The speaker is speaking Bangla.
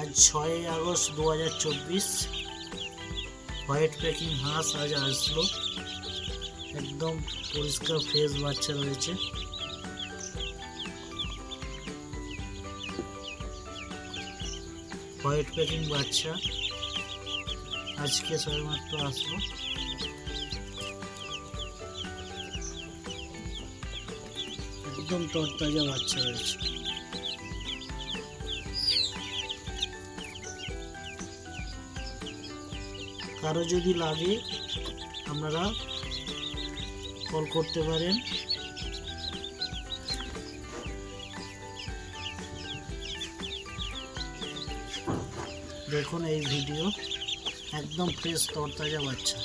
আজ ছয়ই আগস্ট দু হাজার চব্বিশ। হোয়াইট প্যাকিং হাঁস আজ আসলো। একদম পরিষ্কার ফ্রেশ বাচ্চা রয়েছে। হোয়াইট প্যাকিং বাচ্চা আজকে সবেমাত্র আসলো। একদম তরতাজা বাচ্চা রয়েছে। কারও যদি লাগে আপনারা কল করতে পারেন। দেখুন এই ভিডিও একদম ফ্রেশ তরতাজা বাচ্চা।